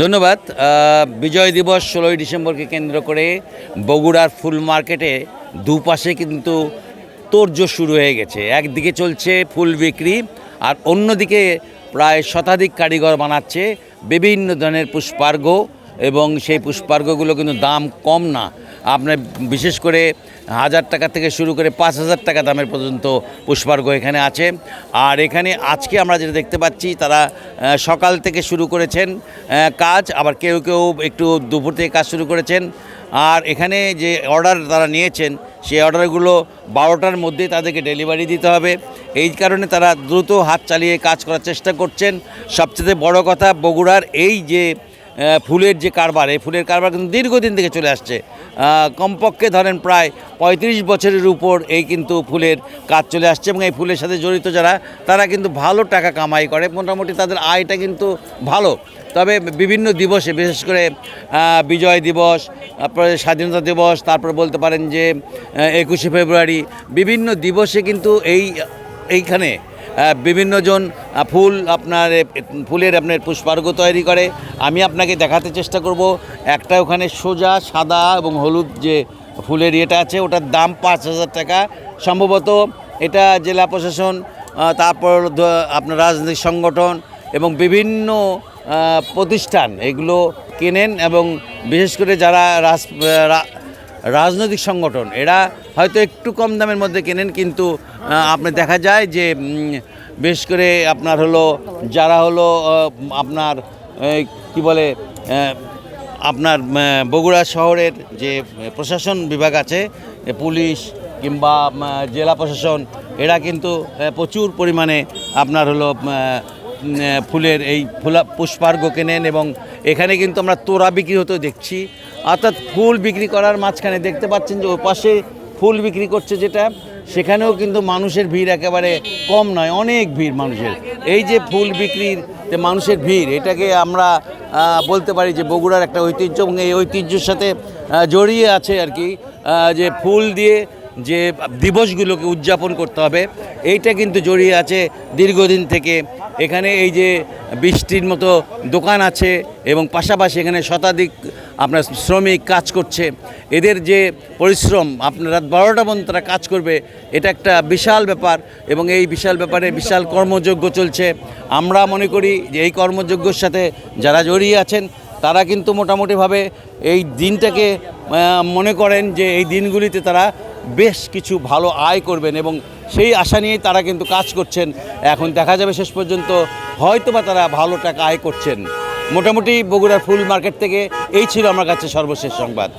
ধন্যবাদ। বিজয় দিবস ষোলোই ডিসেম্বরকে কেন্দ্র করে বগুড়ার ফুল মার্কেটে দুপাশে কিন্তু তোড়জোড় শুরু হয়ে গেছে। একদিকে চলছে ফুল বিক্রি আর অন্যদিকে প্রায় শতাধিক কারিগর বানাচ্ছে। বিভিন্ন ধরনের পুষ্পার্ঘ এবং সেই পুষ্পার্ঘগুলো কিন্তু দাম কম না। আপনার বিশেষ করে হাজার টাকা থেকে শুরু করে পাঁচ হাজার টাকা দামের পর্যন্ত পুষ্পার্ঘ এখানে আছে। আর এখানে আজকে আমরা যেটা দেখতে পাচ্ছি, তারা সকাল থেকে শুরু করেছেন কাজ, আবার কেউ কেউ একটু দুপুর থেকে কাজ শুরু করেছেন। আর এখানে যে অর্ডার তারা নিয়েছেন, সেই অর্ডারগুলো বারোটার মধ্যে তাদেরকে ডেলিভারি দিতে হবে। এই কারণে তারা দ্রুত হাত চালিয়ে কাজ করার চেষ্টা করছেন। সবচেয়ে বড় কথা, বগুড়ার এই যে ফুলের যে কারবার, এই ফুলের কারবার কিন্তু দীর্ঘদিন থেকে চলে আসছে। কমপক্ষে ধরেন প্রায় পঁয়ত্রিশ বছরের উপর এই কিন্তু ফুলের কাজ চলে আসছে এবং এই ফুলের সাথে জড়িত যারা, তারা কিন্তু ভালো টাকা কামাই করে। মোটামুটি তাদের আয়টা কিন্তু ভালো। তবে বিভিন্ন দিবসে, বিশেষ করে বিজয় দিবস, তারপরে স্বাধীনতা দিবস, তারপর বলতে পারেন যে একুশে ফেব্রুয়ারি, বিভিন্ন দিবসে কিন্তু এই, এইখানে আহ, বিভিন্ন জন ফুল আপনার ফুলের আপনার পুষ্পার্ঘ তৈরি করে। আমি আপনাকে দেখাতে চেষ্টা করব। একটা ওখানে সোজা সাদা এবং হলুদ যে ফুলের ইয়েটা আছে ওটার দাম পাঁচ হাজার টাকা। সম্ভবত এটা জেলা প্রশাসন তারপর আপনার রাজনৈতিক সংগঠন এবং বিভিন্ন প্রতিষ্ঠান এগুলো কেনেন এবং বিশেষ করে যারা রাজ রাজনৈতিক সংগঠন। এরা হয়তো একটু কম দামের মধ্যে কেনেন, কিন্তু আপনি দেখা যায় যে বিশেষ করে আপনার হলো, যারা হলো আপনার কি বলে আপনার বগুড়া শহরের যে প্রশাসন বিভাগ আছে পুলিশ কিংবা জেলা প্রশাসন, এরা কিন্তু প্রচুর পরিমাণে আপনার হলো ফুলের এই ফুলা পুষ্পার্ঘ কেনেন এবং এখানে কিন্তু আমরা তোড়া বিক্রি হতেও দেখছি। অর্থাৎ ফুল বিক্রি করার মাঝখানে দেখতে পাচ্ছেন যে ওই পাশে ফুল বিক্রি করছে যেটা, সেখানেও কিন্তু মানুষের ভিড় একেবারে কম নয়, অনেক ভিড় মানুষের। এই যে ফুল বিক্রির যে মানুষের ভিড়, এটাকে আমরা বলতে পারি যে বগুড়ার একটা ঐতিহ্য এবং এই ঐতিহ্যের সাথে জড়িয়ে আছে আর কি যে ফুল দিয়ে যে দিবসগুলোকে উদযাপন করতে হবে, এইটা কিন্তু জড়িয়ে আছে দীর্ঘদিন থেকে। এখানে এই যে বৃষ্টির মতো দোকান আছে এবং পাশাপাশি এখানে শতাধিক আপনার শ্রমিক কাজ করছে। এদের যে পরিশ্রম, আপনার বারোটা পর্যন্ত তারা কাজ করবে, এটা একটা বিশাল ব্যাপার এবং এই বিশাল ব্যাপারে বিশাল কর্মযোগ্য চলছে। আমরা মনে করি যে এই কর্মযজ্ঞর সাথে যারা জড়িয়ে আছেন তারা কিন্তু মোটামুটিভাবে এই দিনটাকে মনে করেন যে এই দিনগুলিতে তারা বেশ কিছু ভালো আয় করবেন এবং সেই আশা নিয়েই তারা কিন্তু কাজ করছেন। এখন দেখা যাবে শেষ পর্যন্ত হয়তো বা তারা ভালো টাকা আয় করছেন। মোটামুটি বগুড়ার ফুল মার্কেট থেকে এই ছিল আমার কাছে সর্বশেষ সংবাদ।